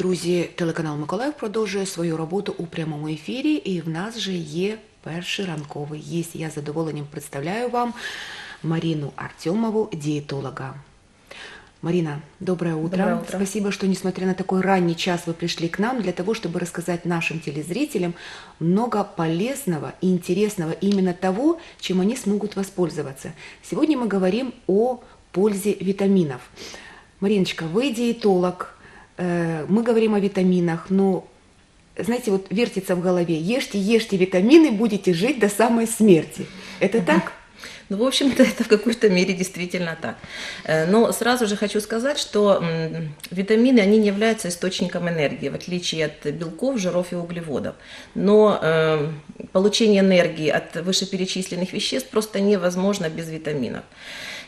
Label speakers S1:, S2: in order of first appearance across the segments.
S1: друзі, телеканал Миколаїв продовжує свою роботу у прямому ефірі, і в нас же є перший ранковий єсть. Я з задоволенням представляю вам Марину Артемову, диетолога. Марина, доброе утро.
S2: Доброе утро.
S1: Спасибо, что, несмотря на такой ранний час, вы пришли к нам для того, чтобы рассказать нашим телезрителям много полезного и интересного, именно того, чем они смогут воспользоваться. Сегодня мы говорим о пользе витаминов. Мариночка, вы диетолог, э, мы говорим о витаминах, но, знаете, вот вертится в голове, ешьте, ешьте витамины, будете жить до самой смерти. Это так?
S2: Ну, в общем-то, это в какой-то мере действительно так. Э, Но сразу же хочу сказать, что витамины, они не являются источником энергии, в отличие от белков, жиров и углеводов. Но э, получение энергии от вышеперечисленных веществ просто невозможно без витаминов.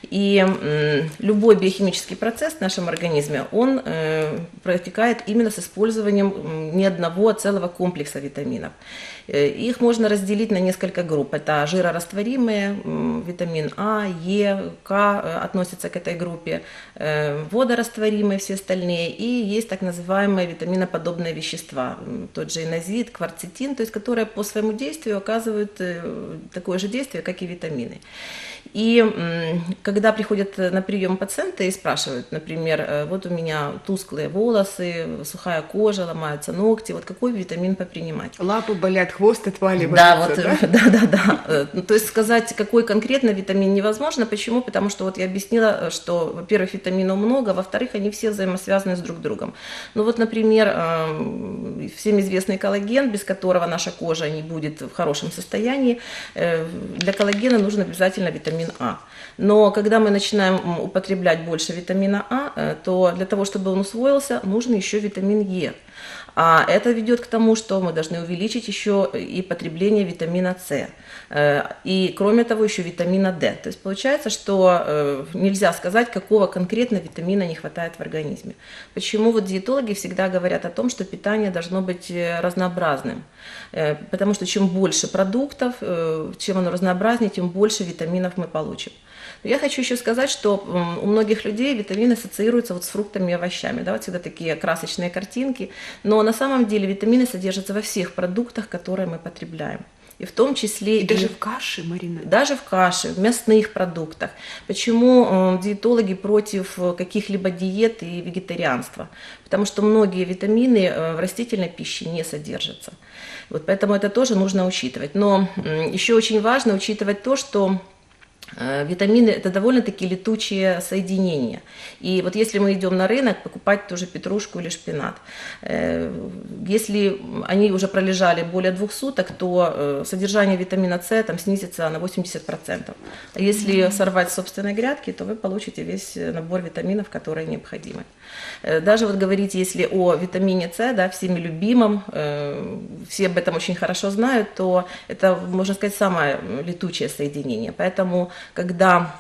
S2: И м, любой биохимический процесс в нашем организме, он э, протекает именно с использованием не одного, а целого комплекса витаминов. Э, Их можно разделить на несколько групп. Это жирорастворимые, витамин А, Е, К э, относятся к этой группе, э, водорастворимые все остальные, и есть так называемые витаминоподобные вещества, тот же инозит, кварцетин, то есть которые по своему действию оказывают такое же действие, как и витамины. И когда приходят на прием пациенты и спрашивают, например, вот у меня тусклые волосы, сухая кожа, ломаются ногти, вот какой витамин попринимать?
S1: Лапы болят, хвост отваливается.
S2: Да, вот, да, да, да. Э, ну, То есть сказать, какой конкретно витамин невозможно. Почему? Потому что вот я объяснила, э, что, во-первых, витаминов много, во-вторых, они все взаимосвязаны с друг другом. Ну вот, например, эм, всем известный коллаген, без которого наша кожа не будет в хорошем состоянии. Э, Для коллагена нужен обязательно витамин А. Но когда мы начинаем употреблять больше витамина А, то для того, чтобы он усвоился, нужен еще витамин Е. А это ведет к тому, что мы должны увеличить еще и потребление витамина С. Э, И кроме того, еще витамина D. То есть получается, что э, нельзя сказать, какого конкретно витамина не хватает в организме. Почему вот диетологи всегда говорят о том, что питание должно быть э, разнообразным. Потому что чем больше продуктов, чем оно разнообразнее, тем больше витаминов мы получим. Я хочу еще сказать, что у многих людей витамины ассоциируются вот с фруктами и овощами. Да, вот всегда такие красочные картинки. Но на самом деле витамины содержатся во всех продуктах, которые мы потребляем. И в том числе
S1: И даже в каше, Марина.
S2: даже в каше, в мясных продуктах. Почему э, диетологи против э, каких-либо диет и вегетарианства? Потому что многие витамины э, в растительной пище не содержатся. Вот поэтому это тоже нужно учитывать. Но еще очень важно учитывать то, что Витамины – это довольно-таки летучие соединения. И вот если мы идем на рынок покупать тоже петрушку или шпинат, э, если они уже пролежали более двух суток, то э, содержание витамина С там снизится на 80%. А если сорвать с собственной грядки, то вы получите весь набор витаминов, которые необходимы. Э, Даже вот говорить, если о витамине С, да, всеми любимом, э, все об этом очень хорошо знают, то это, можно сказать, самое летучее соединение. Поэтому, когда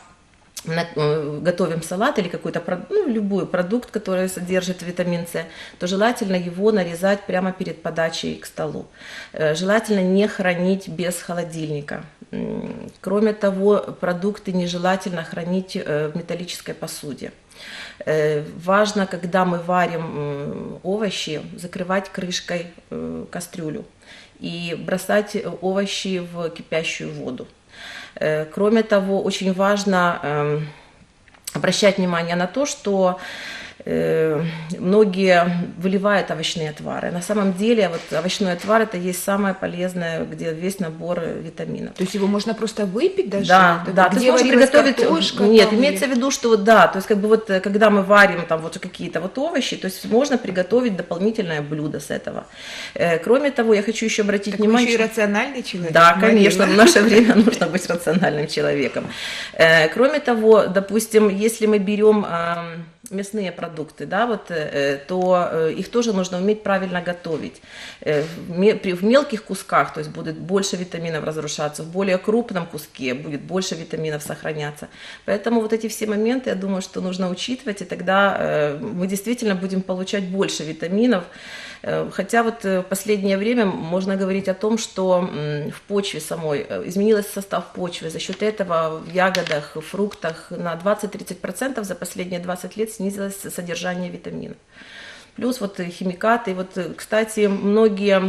S2: э, готовим салат или какой-то ну, любой продукт, который содержит витамин С, то желательно его нарезать прямо перед подачей к столу. Э, Желательно не хранить без холодильника. Кроме того, продукты нежелательно хранить э, в металлической посуде. Важно, когда мы варим овощи, закрывать крышкой кастрюлю и бросать овощи в кипящую воду. Э, Кроме того, очень важно эм, обращать внимание на то, что многие выливают овощные отвары. На самом деле, вот овощной отвар это есть самое полезное, где весь набор э, витаминов.
S1: То есть его можно просто выпить даже?
S2: Да, да, ты
S1: где
S2: можешь
S1: варилась
S2: приготовить.
S1: картошка
S2: Нет,
S1: там
S2: имеется в
S1: или-
S2: виду, что вот да, то есть как бы вот э, когда мы варим там вот какие-то вот овощи, то есть можно приготовить дополнительное блюдо с этого. Э, Кроме того, я хочу еще обратить
S1: Так вы
S2: внимание.
S1: еще и
S2: что-
S1: рациональный человек.
S2: да,
S1: Марина.
S2: конечно, в наше время нужно быть рациональным человеком. Э, Кроме того, допустим, если мы берем мясные продукты, да, вот, э, то э, их тоже нужно уметь правильно готовить. Э, В мелких кусках, то есть будет больше витаминов разрушаться, в более крупном куске будет больше витаминов сохраняться. Поэтому вот эти все моменты, я думаю, что нужно учитывать, и тогда э, мы действительно будем получать больше витаминов. Э, Хотя вот э, в последнее время можно говорить о том, что в почве самой э, изменился состав почвы. За счет этого в ягодах, фруктах на 20-30% за последние 20 лет снизилось содержание витаминов. Плюс вот химикаты. Вот, кстати, многие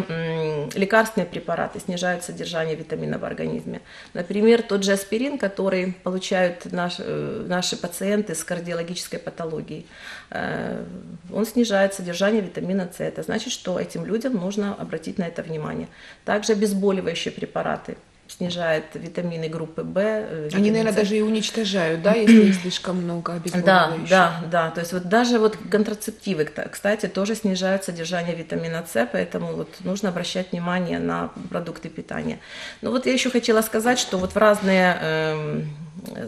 S2: лекарственные препараты снижают содержание витамина в организме. Например, тот же аспирин, который получают наш, э, наши пациенты с кардиологической патологией, э, он снижает содержание витамина С. Это значит, что этим людям нужно обратить на это внимание. Также обезболивающие препараты снижает витамины группы В.
S1: Э, Они, наверное, С. даже и уничтожают, да, если их слишком много
S2: Да, да, да. То есть вот даже вот контрацептивы, кстати, тоже снижают содержание витамина С, поэтому вот нужно обращать внимание на продукты питания. Но вот я еще хотела сказать, что вот в разные э,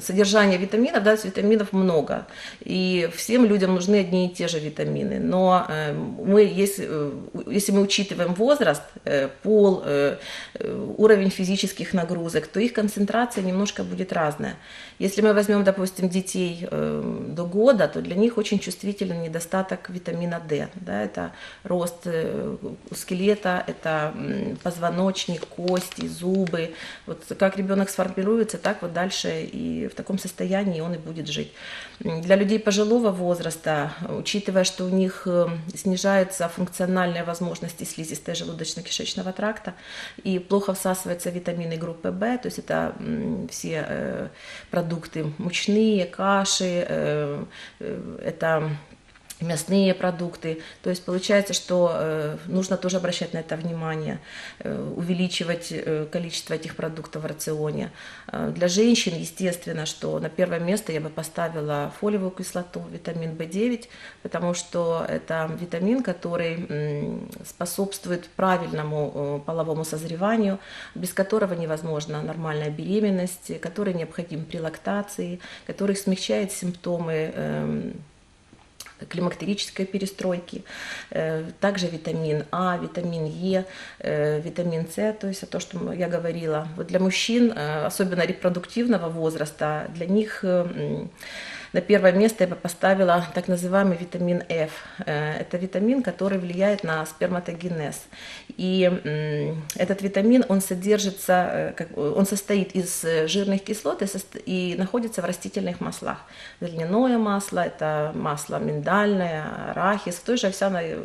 S2: содержание витаминов, да, витаминов много, и всем людям нужны одни и те же витамины, но э, мы, если, э, если мы учитываем возраст, э, пол, уровень физических нагрузок, то их концентрация немножко будет разная. Если мы возьмем, допустим, детей до года, то для них очень чувствителен недостаток витамина D. Да, это рост скелета, это позвоночник, кости, зубы. Вот как ребенок сформируется, так вот дальше и в таком состоянии он и будет жить. Для людей пожилого возраста, учитывая, что у них э, снижаются функциональные возможности слизистой желудочно-кишечного тракта и плохо всасываются витамины группы В, то есть это все э, продукты. Мучные, каши, э, это мясные продукты. То есть получается, что э, нужно тоже обращать на это внимание, э, увеличивать э, количество этих продуктов в рационе. Для женщин, естественно, что на первое место я бы поставила фолиевую кислоту, витамин В9, потому что это витамин, который способствует правильному половому созреванию, без которого невозможна нормальная беременность, который необходим при лактации, который смягчает симптомы э, климактерической перестройки, э, также витамин А, витамин Е, э, витамин С, то есть то, что я говорила. Вот для мужчин, э, особенно репродуктивного возраста, для них на первое место я бы поставила так называемый витамин F. Э, это витамин, который влияет на сперматогенез. И этот витамин, он содержится, э, он состоит из жирных кислот и находится в растительных маслах. Льняное масло, это масло миндальное, арахис, в той же овсяной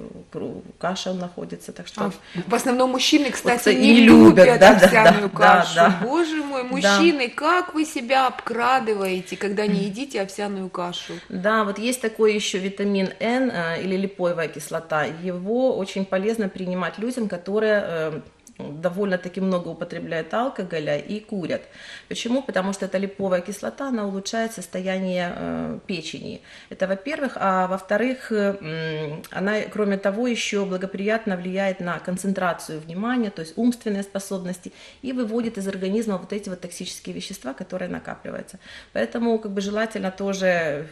S2: каше он находится. Так что... А,
S1: в основном мужчины, кстати, вот, не, не любят, любят да, овсяную да, кашу. Да, да. Боже мой, мужчины, да. как вы себя обкрадываете, когда не едите овсяную овсяную кашу.
S2: Да, вот есть такой еще витамин Н э, или липоевая кислота. Его очень полезно принимать людям, которые э, довольно-таки много употребляют алкоголя и курят. Почему? Потому что эта липовая кислота, она улучшает состояние э, печени. Это во-первых. А во-вторых, э, она, кроме того, еще благоприятно влияет на концентрацию внимания, то есть умственные способности, и выводит из организма вот эти вот токсические вещества, которые накапливаются. Поэтому как бы желательно тоже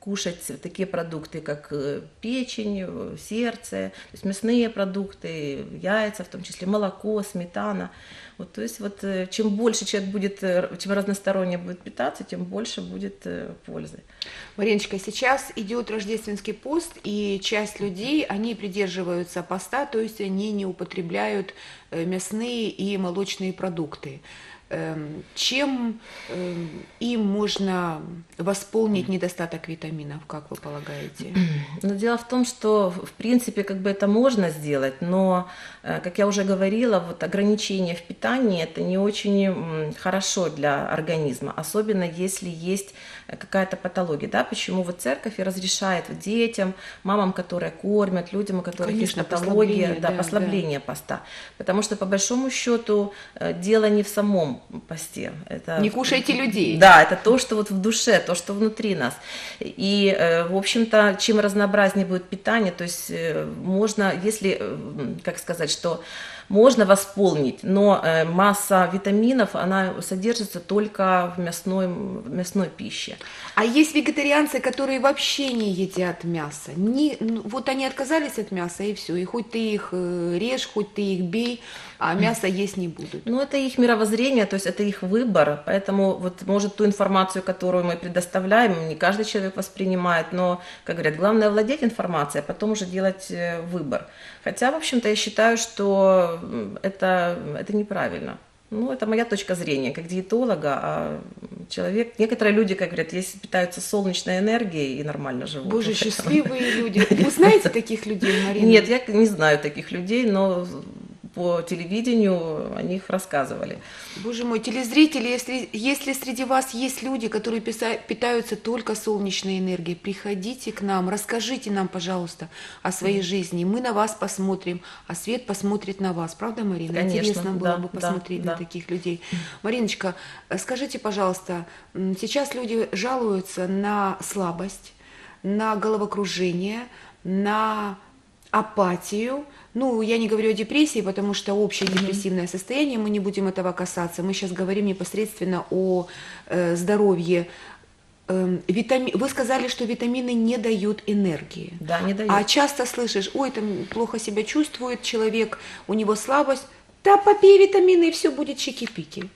S2: кушать такие продукты, как э, печень, сердце, то есть мясные продукты, яйца в том числе, молоко, сметана. Вот, то есть вот э, чем больше человек будет, э, чем разносторонне будет питаться, тем больше будет э, пользы.
S1: Мариночка, сейчас идет рождественский пост, и часть людей, они придерживаются поста, то есть они не употребляют мясные и молочные продукты. Эм, чем эм, им можно восполнить недостаток витаминов, как вы полагаете?
S2: Но ну, дело в том, что в принципе как бы это можно сделать, но, э, как я уже говорила, вот ограничение в питании это не очень хорошо для организма, особенно если есть какая-то патология, да, почему вот церковь и разрешает детям, мамам, которые кормят, людям, у которых Конечно, есть патология, да, да, послабление да. поста, потому что по большому счету э, дело не в самом посте,
S1: это не кушайте людей,
S2: да, это то, что вот в душе, то, что внутри нас, и э, в общем-то, чем разнообразнее будет питание, то есть э, можно, если, как сказать, что можно восполнить, но э, масса витаминов, она содержится только в мясной, в мясной пище.
S1: А есть вегетарианцы, которые вообще не едят мясо. Не, ну, вот они отказались от мяса и все. И хоть ты их э, режь, хоть ты их бей, а мясо есть не будут.
S2: Ну, это их мировоззрение, то есть это их выбор. Поэтому вот, может, ту информацию, которую мы предоставляем, не каждый человек воспринимает, но, как говорят, главное владеть информацией, а потом уже делать э, выбор. Хотя, в общем-то, я считаю, что это, это неправильно. Ну, это моя точка зрения, как диетолога, а человек, некоторые люди, как говорят, если питаются солнечной энергией и нормально живут.
S1: Боже,
S2: Вот это-
S1: счастливые люди. Вы знаете таких людей, Марина?
S2: Нет, я не знаю таких людей, но по телевидению о них рассказывали.
S1: Боже мой, телезрители, если, если среди вас есть люди, которые писа- питаются только солнечной энергией, приходите к нам, расскажите нам, пожалуйста, о своей жизни. Мы на вас посмотрим, а свет посмотрит на вас. Правда, Марина?
S2: Конечно,
S1: Интересно было
S2: да,
S1: бы
S2: да,
S1: посмотреть
S2: да.
S1: на таких людей. Мариночка, э, скажите, пожалуйста, сейчас люди жалуются на слабость, на головокружение, на апатию. Ну, я не говорю о депрессии, потому что общее депрессивное состояние, мы не будем этого касаться. Мы сейчас говорим непосредственно о э, здоровье. Эм, витами- Вы сказали, что витамины не дают энергии.
S2: Да, не дают.
S1: А часто слышишь, ой, там плохо себя чувствует человек, у него слабость. Да попей витамины, и все будет чики-пики.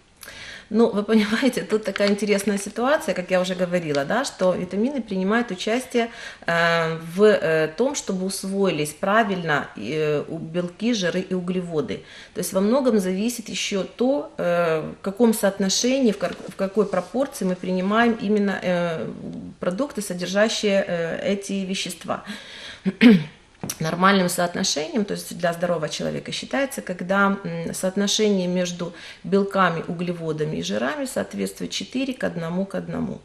S2: Ну, вы понимаете, тут такая интересная ситуация, как я уже говорила, да, что витамины принимают участие э, в э, том, чтобы усвоились правильно э, белки, жиры и углеводы. То есть во многом зависит еще то, э, в каком соотношении, в, в какой пропорции мы принимаем именно э, продукты, содержащие э, эти вещества. Нормальным соотношением, то есть для здорового человека считается, когда соотношение между белками, углеводами и жирами соответствует 4 к 1 к 1.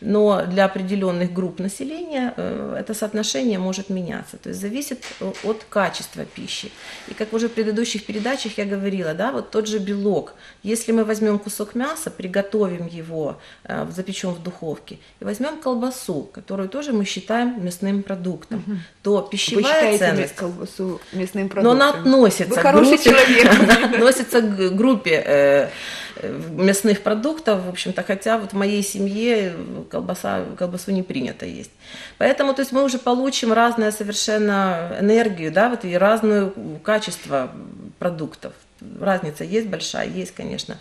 S2: Но для определенных групп населения э, это соотношение может меняться, то есть зависит э, от качества пищи. И как уже в предыдущих передачах я говорила, да, вот тот же белок, если мы возьмем кусок мяса, приготовим его, э, запечем в духовке, и возьмем колбасу, которую тоже мы считаем мясным продуктом, то пищевая
S1: считаете
S2: ценность...
S1: колбасу мясным
S2: Но
S1: продуктом?
S2: она относится,
S1: Вы хороший
S2: группе,
S1: человек.
S2: она относится к группе э, э, мясных продуктов, в общем-то, хотя вот в моей семье колбаса, колбасу не принято есть. Поэтому, то есть мы уже получим разную совершенно энергию, да, вот и разное качество продуктов. Разница есть большая, есть, конечно.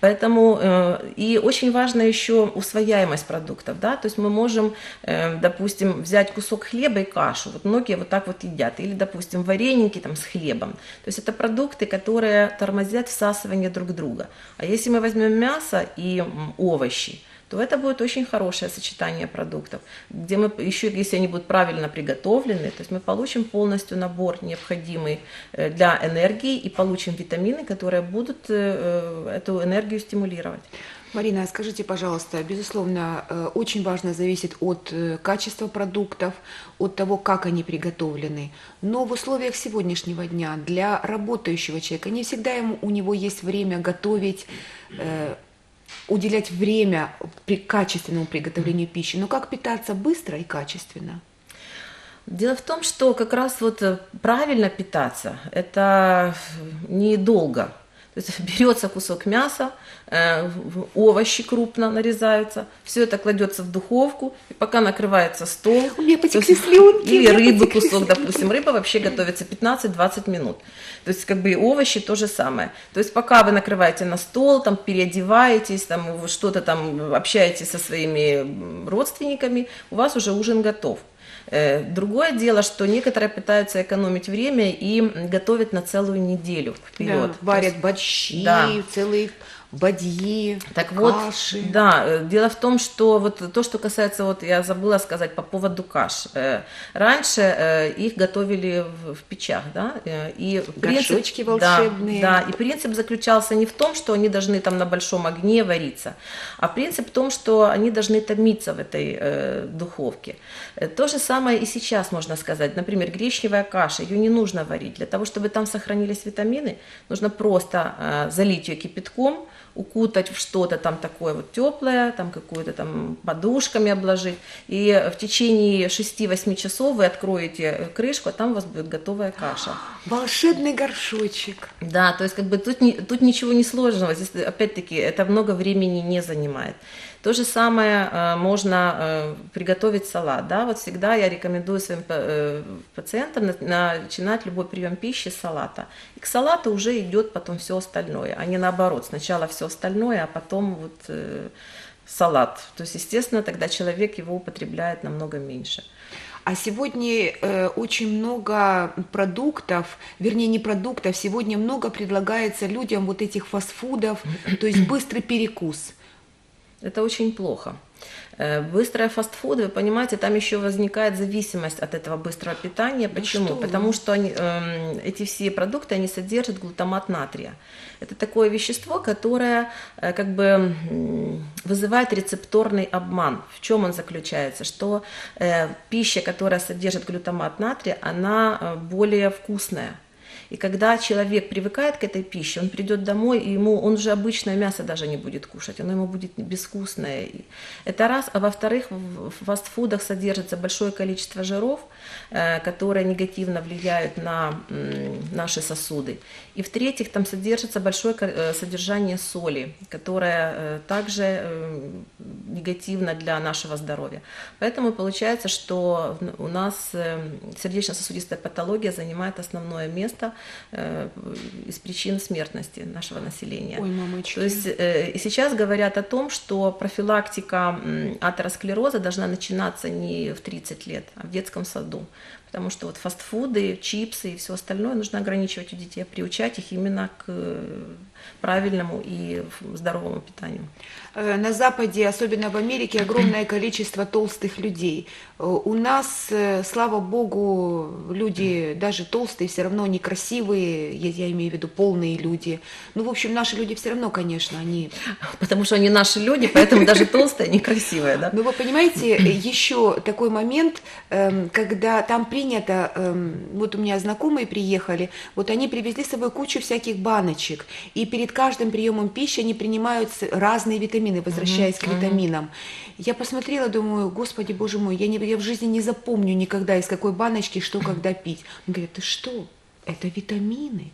S2: Поэтому э, и очень важна еще усвояемость продуктов, да, то есть мы можем, э, допустим, взять кусок хлеба и кашу, вот многие вот так вот едят, или, допустим, вареники там с хлебом, то есть это продукты, которые тормозят всасывание друг друга. А если мы возьмем мясо и овощи, то это будет очень хорошее сочетание продуктов, где мы еще, если они будут правильно приготовлены, то есть мы получим полностью набор необходимый э, для энергии и получим витамины, которые будут э, э, эту энергию стимулировать.
S1: Марина, скажите, пожалуйста, безусловно, очень важно зависит от качества продуктов, от того, как они приготовлены. Но в условиях сегодняшнего дня для работающего человека не всегда ему, у него есть время готовить, уделять время при качественному приготовлению пищи. Но как питаться быстро и качественно?
S2: Дело в том, что как раз вот э, правильно питаться, это недолго. То есть берется кусок мяса, э, овощи крупно нарезаются, все это кладется в духовку, и пока накрывается стол,
S1: У меня потекли
S2: есть-
S1: слюнки.
S2: или рыбы кусок,
S1: слюнки.
S2: допустим, рыба вообще готовится 15-20 минут. То есть как бы и овощи то же самое. То есть пока вы накрываете на стол, там переодеваетесь, там что-то там общаетесь со своими родственниками, у вас уже ужин готов. Э, Другое дело, что некоторые пытаются экономить время и готовят на целую неделю вперед.
S1: Да, варят борщи,
S2: Да.
S1: целые бадьи,
S2: Так вот,
S1: каши.
S2: да, э, дело в том, что вот то, что касается, вот я забыла сказать по поводу каш. Э, Раньше э, их готовили в, в печах, да, и
S1: Горшочки
S2: да,
S1: волшебные.
S2: Да, и принцип заключался не в том, что они должны там на большом огне вариться, а принцип в том, что они должны томиться в этой э, духовке. То же самое и сейчас можно сказать. Например, гречневая каша, ее не нужно варить. Для того, чтобы там сохранились витамины, нужно просто э, залить ее кипятком, укутать в что-то там такое вот теплое, там какую-то там подушками обложить. И в течение 6-8 часов вы откроете э, крышку, а там у вас будет готовая каша.
S1: Волшебный горшочек.
S2: Да, то есть как бы тут, тут ничего не сложного, здесь опять-таки это много времени не занимает. То же самое э, можно э, приготовить салат, да, вот всегда я рекомендую своим э, пациентам на- начинать любой прием пищи с салата. И к салату уже идет потом все остальное, а не наоборот, сначала все остальное, а потом вот салат. То есть, естественно, тогда человек его употребляет намного меньше.
S1: А сегодня э, очень много продуктов, вернее не продуктов, сегодня много предлагается людям вот этих фастфудов, то есть быстрый перекус.
S2: Это очень плохо. Э, быстрое фастфуд, вы понимаете, там еще возникает зависимость от этого быстрого питания.
S1: Ну
S2: Почему?
S1: что вы.
S2: Потому что они, эм, эти все продукты, они содержат глутамат натрия. Это такое вещество, которое э, как бы вызывает рецепторный обман. В чем он заключается? Что э, пища, которая содержит глутамат натрия, она э, более вкусная. И когда человек привыкает к этой пище, он придет домой, и ему он уже обычное мясо даже не будет кушать, оно ему будет безвкусное. Это раз. А во-вторых, в фастфудах содержится большое количество жиров, э, которые негативно влияют на наши сосуды. И в-третьих, там содержится большое э, содержание соли, которое э, также негативно для нашего здоровья. Поэтому получается, что у нас сердечно-сосудистая патология занимает основное место из причин смертности нашего населения.
S1: Ой, мамочки.
S2: То есть э, и сейчас говорят о том, что профилактика атеросклероза должна начинаться не в 30 лет, а в детском саду. Потому что вот фастфуды, чипсы и все остальное нужно ограничивать у детей, приучать их именно к э, правильному и здоровому питанию.
S1: Э, На Западе, особенно в Америке, огромное количество толстых людей. Э, У нас, э, слава богу, люди даже толстые все равно некрасивые, я, имею в виду полные люди. Ну, в общем, наши люди все равно, конечно, они...
S2: Потому что они наши люди, поэтому даже толстые, некрасивые, да?
S1: Но вы понимаете, еще такой момент, эм, когда там принято, эм, вот у меня знакомые приехали, вот они привезли с собой кучу всяких баночек, и перед каждым приемом пищи они принимают разные витамины, возвращаясь к витаминам. Я посмотрела, думаю, господи, боже мой, я, не, я в жизни не запомню никогда, из какой баночки что когда пить. Он говорит, ты что, это витамины.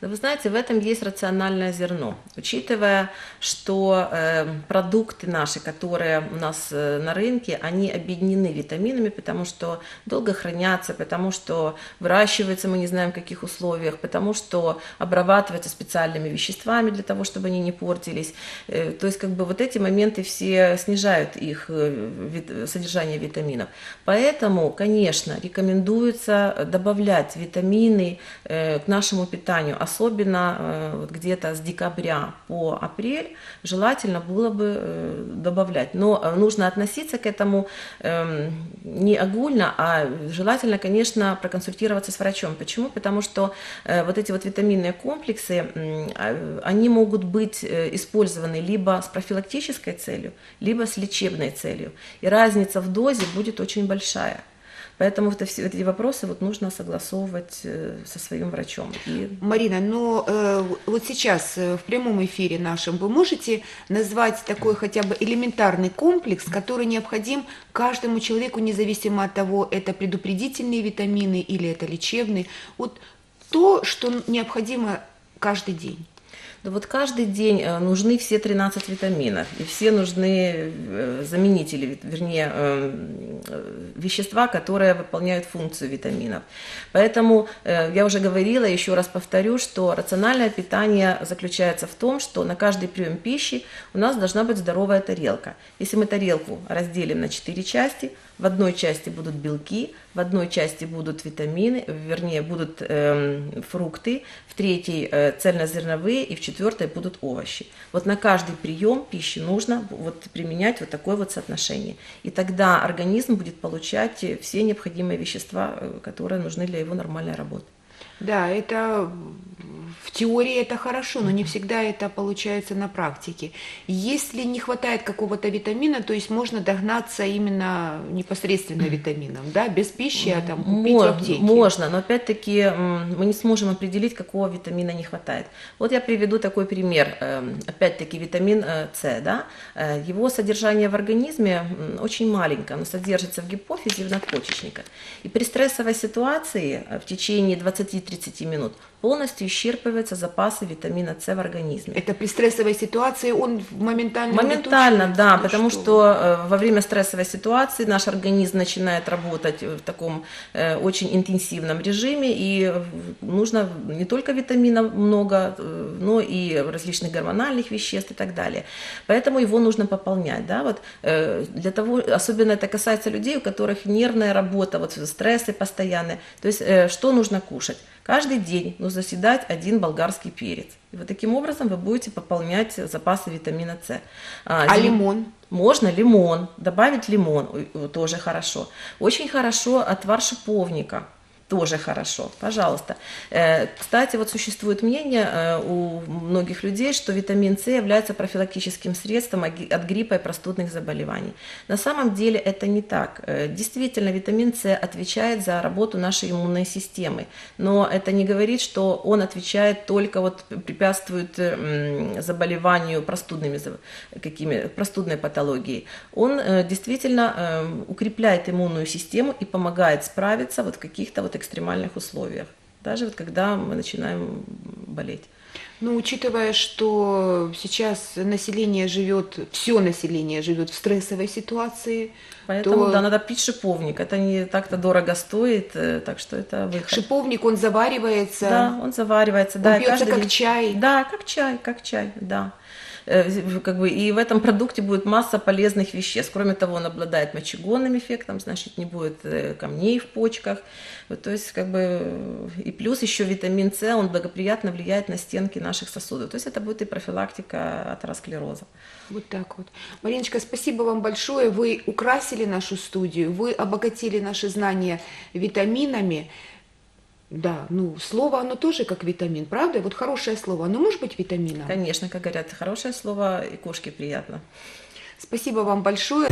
S2: Но вы знаете, в этом есть рациональное зерно. Учитывая, что э, продукты наши, которые у нас э, на рынке, они объединены витаминами, потому что долго хранятся, потому что выращиваются мы не знаем в каких условиях, потому что обрабатываются специальными веществами для того, чтобы они не портились. Э, то есть как бы вот эти моменты все снижают их э, вит- содержание витаминов. Поэтому, конечно, рекомендуется добавлять витамины э, к нашему питанию, особенно э, вот где-то с декабря по апрель желательно было бы э, добавлять. Но э, нужно относиться к этому эм, не огульно, а желательно, конечно, проконсультироваться с врачом. Почему? Потому что вот эти вот витаминные комплексы, а, они могут быть использованы либо с профилактической целью, либо с лечебной целью. И разница в дозе будет очень большая. Поэтому это все, эти вопросы вот нужно согласовывать э, со своим врачом. И
S1: Марина, но э, вот сейчас э, в прямом эфире нашем вы можете назвать такой хотя бы элементарный комплекс, который необходим каждому человеку, независимо от того, это предупредительные витамины или это лечебные, вот то, что необходимо каждый день.
S2: Да вот каждый день э, нужны все 13 витаминов, и все нужны э, заменители, вернее, э, э, вещества, которые выполняют функцию витаминов. Поэтому я уже говорила, еще раз повторю, что рациональное питание заключается в том, что на каждый прием пищи у нас должна быть здоровая тарелка. Если мы тарелку разделим на 4 части, в одной части будут белки, в одной части будут витамины, вернее, будут эм, фрукты, в третьей э, цельнозерновые и в четвертой будут овощи. Вот на каждый прием пищи нужно вот применять вот такое вот соотношение. И тогда организм будет получать э, все необходимые вещества, э, которые нужны для его нормальной работы.
S1: Да, это в теории это хорошо, но не всегда это получается на практике. Если не хватает какого-то витамина, то есть можно догнаться именно непосредственно витамином, да, без пищи, а там купить в
S2: Мо-
S1: аптеке.
S2: Можно, но опять-таки мы не сможем определить, какого витамина не хватает. Вот я приведу такой пример. Эм, Опять-таки витамин э, С, да, Э, его содержание в организме очень маленькое, оно содержится в гипофизе и в надпочечниках. И при стрессовой ситуации э, в течение 20-30 минут полностью исчерпываются запасы витамина С в организме.
S1: Это при стрессовой ситуации он моментально
S2: Моментально, да,
S1: Ну
S2: потому что э, во время стрессовой ситуации наш организм начинает работать в таком э, очень интенсивном режиме, и нужно не только витаминов много, э, но и различных гормональных веществ и так далее. Поэтому его нужно пополнять, да, вот э, для того, особенно это касается людей, у которых нервная работа, вот стрессы постоянные. То есть э, что нужно кушать? Каждый день нужно съедать один болгарский перец. И вот таким образом вы будете пополнять запасы витамина С.
S1: А
S2: зим-
S1: лимон?
S2: Можно лимон, добавить лимон тоже хорошо. Очень хорошо отвар шиповника. Тоже хорошо, пожалуйста. Э, Кстати, вот существует мнение э, у многих людей, что витамин С является профилактическим средством от гриппа и простудных заболеваний. На самом деле это не так. Э, Действительно, витамин С отвечает за работу нашей иммунной системы, но это не говорит, что он отвечает только вот препятствует заболеванию простудными какими простудной патологией. Он действительно укрепляет иммунную систему и помогает справиться вот в каких-то вот экстремальных условиях, даже вот когда мы начинаем болеть.
S1: Ну, учитывая, что сейчас население живет, все население живет в стрессовой ситуации,
S2: Поэтому
S1: то
S2: да, надо пить шиповник. Это не так-то дорого стоит, э, так что это выход.
S1: шиповник, он заваривается,
S2: Да, он заваривается.
S1: он
S2: да,
S1: пьется
S2: каждый
S1: как
S2: день.
S1: чай.
S2: Да, как чай, как чай, да. Э, Как бы, и в этом продукте будет масса полезных веществ. Кроме того, он обладает мочегонным эффектом, значит, не будет э, камней в почках. Вот, то есть, как бы, и плюс еще витамин С, он благоприятно влияет на стенки наших сосудов. То есть это будет и профилактика атеросклероза.
S1: Вот так вот. Мариночка, спасибо вам большое. Вы украсили нашу студию, вы обогатили наши знания витаминами. Да, ну, слово, оно тоже как витамин, правда? Вот хорошее слово, оно может быть витамином?
S2: Конечно, как говорят, хорошее слово и кошке приятно.
S1: Спасибо вам большое.